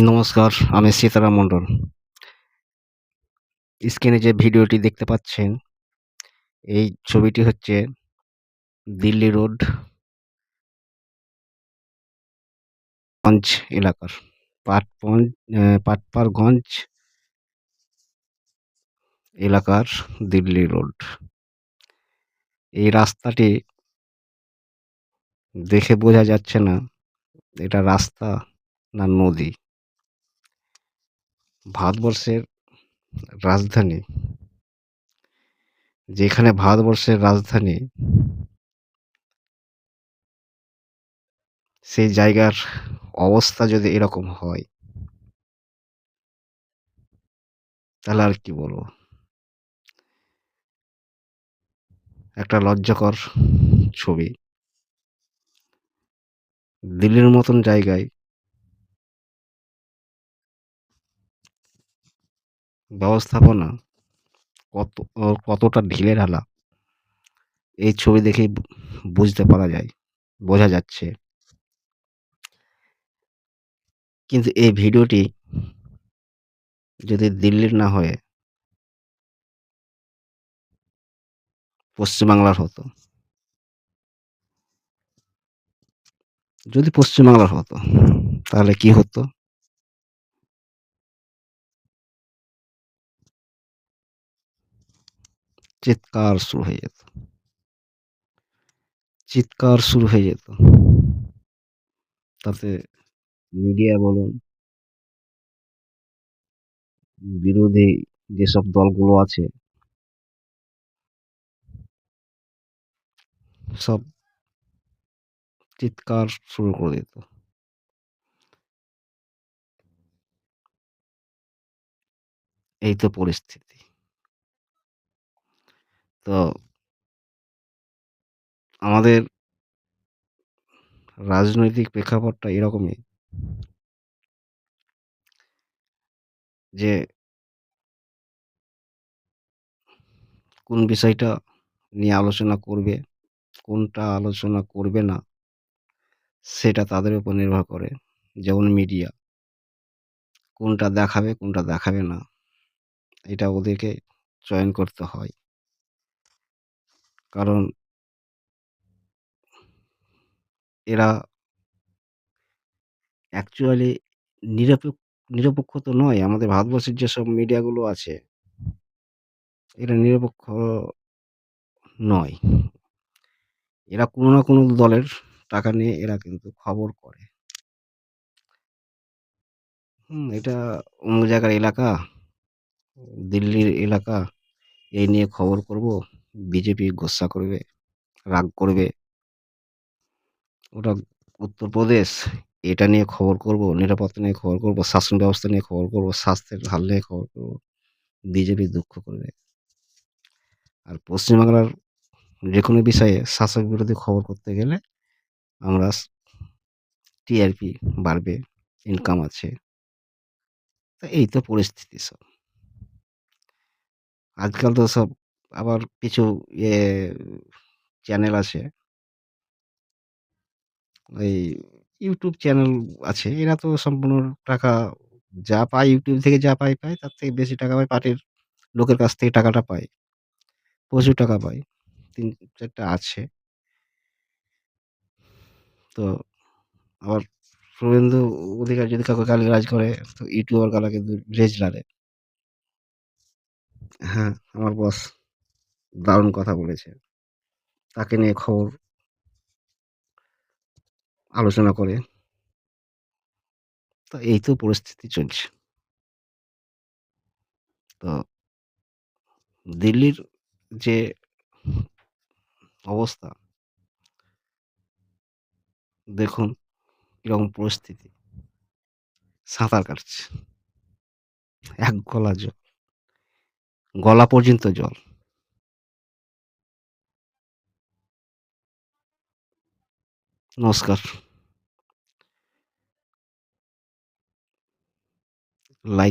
নমস্কার, আমি সীতারাম মণ্ডল। স্ক্রিনে যে ভিডিওটি দেখতে পাচ্ছেন, এই ছবিটি হচ্ছে দিল্লি রোড গঞ্জ এলাকার। পাটপঞ্জ অ্যা পাটপাড়গঞ্জ এলাকার দিল্লি রোড। এই রাস্তাটি দেখে বোঝা যাচ্ছে না এটা রাস্তা না নদী। ভারতবর্ষের রাজধানী যেখানে ভারতবর্ষের রাজধানী সেই জায়গার অবস্থা যদি এরকম হয়, তাহলে আর কি বলব? একটা লজ্জাকর ছবি। দিল্লির মতন জায়গায় ব্যবস্থাপনা কত কতটা ঢিলেঢালা এই ছবি দেখেই বুঝতে পারা যায়, বোঝা যাচ্ছে। কিন্তু এই ভিডিওটি যদি দিল্লির না হয়ে পশ্চিমবাংলার হতো যদি পশ্চিমবাংলার হতো তাহলে কি হতো? চিৎকার শুরু হয়ে যেত। চিৎকার শুরু হয়ে যেত। তাতে মিডিয়া বলুন, বিরোধী যেসব দলগুলো আছে, সব চিৎকার শুরু করে দিত। এই তো পরিস্থিতি। তো আমাদের রাজনৈতিক প্রেক্ষাপটটা এরকমই যে কোন বিষয়টা নিয়ে আলোচনা করবে, কোনটা আলোচনা করবে না সেটা তাদের উপর নির্ভর করে। যেমন মিডিয়া। কোনটা দেখাবে, কোনটা দেখাবে না। এটা ওদেরকে চয়ন করতে হয়। কারণ এরা অ্যাকচুয়ালি নিরপেক্ষ নিরপেক্ষ তো নয়। আমাদের ভারতবর্ষের যেসব মিডিয়াগুলো আছে এরা নিরপেক্ষ নয়। এরা কোনো না কোনো দলের টাকা নিয়ে এরা কিন্তু খবর করে। হুম, এটা অমুক জায়গার এলাকা, দিল্লির এলাকা, এই নিয়ে খবর করব। বিজেপি গোস্সা করবে, রাগ করবে। ওটা উত্তরপ্রদেশ, এটা নিয়ে খবর করব, নিরাপত্তা নিয়ে খবর করব, শাসন ব্যবস্থা নিয়ে খবর করব, স্বাস্থ্যের হাল নিয়ে খবর করব। বিজেপি দুঃখ করবে। আর পশ্চিমবাংলার যে কোনো বিষয়ে শাসক বিরোধী খবর করতে গেলে আমরা টিআরপি বাড়বে, ইনকাম আছে। তো এই তো পরিস্থিতি সব। আজকাল তো সব আবার কিছু ইয়ে চ্যানেল আছে ওই ইউটিউব চ্যানেল আছে। এরা তো সম্পূর্ণ টাকা যা পায় ইউটিউব থেকে যা পায়, পায় তার থেকে বেশি টাকা পায় পার্টির লোকের কাছ থেকে টাকাটা পায়। প্রচুর টাকা পায়। ৩-৪ টা আছে। তো আবার শুভেন্দু অধিকার যদি কাউকে গালিগালাজ করে তো ইউটিউবার গালা কিন্তু লেজ নাড়ে। হ্যাঁ, আমার বস দারুণ কথা বলেছে। তাকে নিয়ে খবর আলোচনা করে। তো এই তো পরিস্থিতি চলছে। তো দিল্লির যে অবস্থা দেখুন কীরকম পরিস্থিতি। সাঁতার কাটছে। এক গলা জল। গলা পর্যন্ত জল। নমস্কার। লাইক